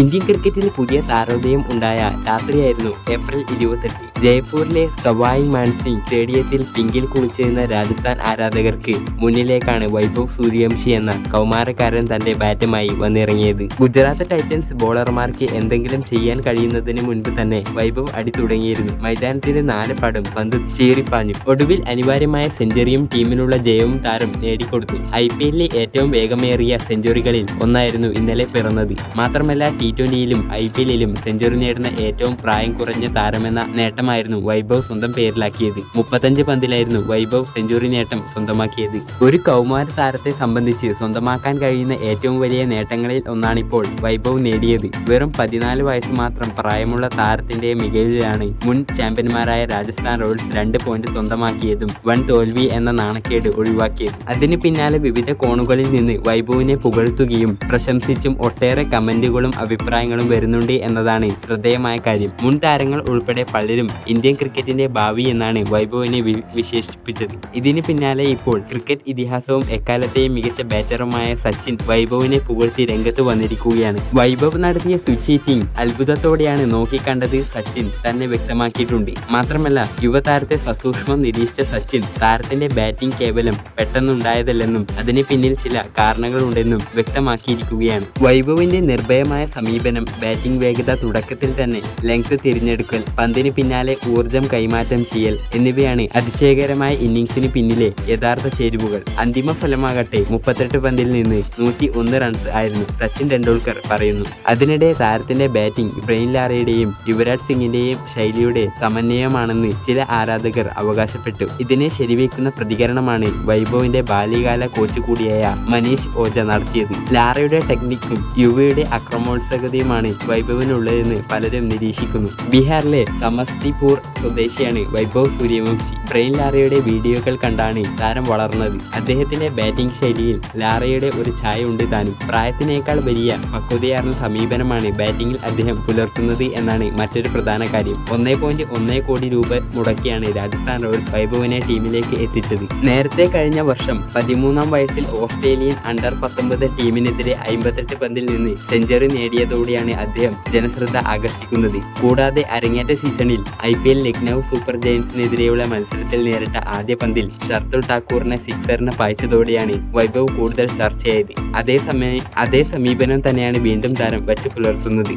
Indian ക്രിക്കറ്റിന് പുതിയ താരോദയം ഉണ്ടായ രാത്രിയായിരുന്നു ഏപ്രിൽ ഇരുപത്തെട്ട്. ജയ്പൂരിലെ സവായ് മാൻസിംഗ് സ്റ്റേഡിയത്തിൽ പിങ്കിൽ കുളിച്ചിരുന്ന രാജസ്ഥാൻ ആരാധകർക്ക് മുന്നിലേക്കാണ് വൈഭവ് സൂര്യവംശി എന്ന കൗമാരക്കാരൻ തന്റെ ബാറ്റുമായി വന്നിറങ്ങിയത്. ഗുജറാത്ത് ടൈറ്റൻസ് ബോളർമാർക്ക് എന്തെങ്കിലും ചെയ്യാൻ കഴിയുന്നതിന് മുൻപ് തന്നെ വൈഭവ് അടി തുടങ്ങിയിരുന്നു. മൈതാനത്തിന്റെ നാല് പടം പന്ത് ചീറിപ്പാഞ്ഞു. ഒടുവിൽ അനിവാര്യമായ സെഞ്ചുറിയും ടീമിനുള്ള ജയവും താരം നേടിക്കൊടുത്തു. ഐ പി എല്ലിലെ ഏറ്റവും വേഗമേറിയ സെഞ്ചുറികളിൽ ഒന്നായിരുന്നു ഇന്നലെ പിറന്നത്. മാത്രമല്ല ടി ട്വന്റിയിലും ഐ പി എല്ലിലും സെഞ്ചുറി നേടുന്ന ഏറ്റവും പ്രായം കുറഞ്ഞ താരമെന്ന നേട്ടമായിരുന്നു വൈഭവ് സ്വന്തം പേരിലാക്കിയത്. മുപ്പത്തഞ്ച് പന്തിലായിരുന്നു വൈഭവ് സെഞ്ചുറി നേട്ടം സ്വന്തമാക്കിയത്. ഒരു കൗമാര താരത്തെ സംബന്ധിച്ച് സ്വന്തമാക്കാൻ കഴിയുന്ന ഏറ്റവും വലിയ നേട്ടങ്ങളിൽ ഒന്നാണിപ്പോൾ വൈഭവ് നേടിയത്. വെറും പതിനാല് വയസ്സ് മാത്രം പ്രായമുള്ള താരത്തിന്റെ മികവിലാണ് മുൻ ചാമ്പ്യന്മാരായ രാജസ്ഥാൻ റോയൽസ് രണ്ട് പോയിന്റ് സ്വന്തമാക്കിയതും വൻ തോൽവി എന്ന നാണക്കേട് ഒഴിവാക്കിയത്. അതിന് പിന്നാലെ വിവിധ കോണുകളിൽ നിന്ന് വൈഭവിനെ പുകഴ്ത്തുകയും പ്രശംസിച്ചും ഒട്ടേറെ കമന്റുകളും അഭിപ്രായങ്ങളും വരുന്നുണ്ട് എന്നതാണ് ശ്രദ്ധേയമായ കാര്യം. മുൻ താരങ്ങൾ ഉൾപ്പെടെ പലരും ഇന്ത്യൻ ക്രിക്കറ്റിന്റെ ഭാവി എന്നാണ് വൈഭവിനെ വിശേഷിപ്പിച്ചത്. ഇതിന് പിന്നാലെ ഇപ്പോൾ ക്രിക്കറ്റ് ഇതിഹാസവും എക്കാലത്തെയും മികച്ച ബാറ്ററുമായ സച്ചിൻ വൈഭവിനെ പുകഴ്ത്തി രംഗത്ത് വന്നിരിക്കുകയാണ്. വൈഭവ് നടത്തിയ സ്വിച്ച് ഹീറ്റിംഗ് അത്ഭുതത്തോടെയാണ് നോക്കിക്കണ്ടത് സച്ചിൻ തന്നെ വ്യക്തമാക്കിയിട്ടുണ്ട്. മാത്രമല്ല യുവതാരത്തെ സസൂക്ഷ്മം നിരീക്ഷിച്ച സച്ചിൻ താരത്തിന്റെ ബാറ്റിംഗ് കേവലം പെട്ടെന്നുണ്ടായതല്ലെന്നും അതിന് പിന്നിൽ ചില കാരണങ്ങളുണ്ടെന്നും വ്യക്തമാക്കിയിരിക്കുകയാണ്. വൈഭവിന്റെ നിർഭയമായ സമീപനം ബാറ്റിംഗ് വേഗത തുടക്കത്തിൽ തന്നെ ലെങ്ത് തിരഞ്ഞെടുക്കൽ പന്തിന് പിന്നാലെ ഊർജം കൈമാറ്റം ചെയ്യൽ എന്നിവയാണ് അതിശയകരമായ ഇന്നിംഗ്സിന് പിന്നിലെ യഥാർത്ഥ ചേരുവകൾ. അന്തിമ ഫലമാകട്ടെ മുപ്പത്തെട്ട് പന്തിൽ നിന്ന് നൂറ്റി ഒന്ന് റൺസ് ആയിരുന്നു സച്ചിൻ ടെണ്ടുൽക്കർ പറയുന്നു. അതിനിടെ താരത്തിന്റെ ബാറ്റിംഗ് ബ്രെയിൻ ലാറയുടെയും യുവരാജ് സിംഗിന്റെയും ശൈലിയുടെ സമന്വയമാണെന്ന് ചില ആരാധകർ അവകാശപ്പെട്ടു. ഇതിനെ ശരിവെക്കുന്ന പ്രതികരണമാണ് വൈഭവിന്റെ ബാല്യകാല കോച്ച് കൂടിയായ മനീഷ് ഓജ നടത്തിയത്. ലാറയുടെ ടെക്നിക്കും യുവയുടെ അക്രമോത്സുകതയുമാണ് വൈഭവിനുള്ളതെന്ന് പലരും നിരീക്ഷിക്കുന്നു. ബീഹാറിലെ സമസ്തിപൂർ സ്വദേശിയാണ് വൈഭവ് സൂര്യവംശി. ബ്രെയിൻ ലാറയുടെ വീഡിയോകൾ കണ്ടാണ് താരം വളർന്നത്. അദ്ദേഹത്തിന്റെ ബാറ്റിംഗ് ശൈലിയിൽ ലാറയുടെ ഒരു ഛായ ഉണ്ട് താനും. പ്രായത്തിനേക്കാൾ വലിയ പക്വതയാർന്ന സമീപനമാണ് ബാറ്റിംഗിൽ അദ്ദേഹം പുലർത്തുന്നത് എന്നാണ് മറ്റൊരു പ്രധാന കാര്യം. ഒന്നേ പോയിന്റ് ഒന്നേ കോടി രൂപ മുടക്കിയാണ് രാജസ്ഥാൻ റോയൽസ് വൈഭവിനെ ടീമിലേക്ക് എത്തിച്ചത്. നേരത്തെ കഴിഞ്ഞ വർഷം പതിമൂന്നാം വയസ്സിൽ ഓസ്ട്രേലിയൻ അണ്ടർ പത്തൊമ്പത് ടീമിനെതിരെ അമ്പത്തെട്ട് പന്തിൽ നിന്ന് സെഞ്ചറി നേടിയതോടെയാണ് അദ്ദേഹം ജനശ്രദ്ധ ആകർഷിക്കുന്നത്. കൂടാതെ അരങ്ങേറ്റ സീസണിൽ I P L Lucknow super ജയൻസിനെതിരെയുള്ള മത്സരത്തിൽ നേരിട്ട ആദ്യ പന്തിൽ ഷർത്തുൽ ഠാക്കൂറിനെ സിക്സറിന് പായിച്ചതോടെയാണ് വൈഭവ് കൂടുതൽ ചർച്ചയായത്. അതേസമയം അതേ സമീപനം തന്നെയാണ് വീണ്ടും താരം വച്ചു പുലർത്തുന്നത്.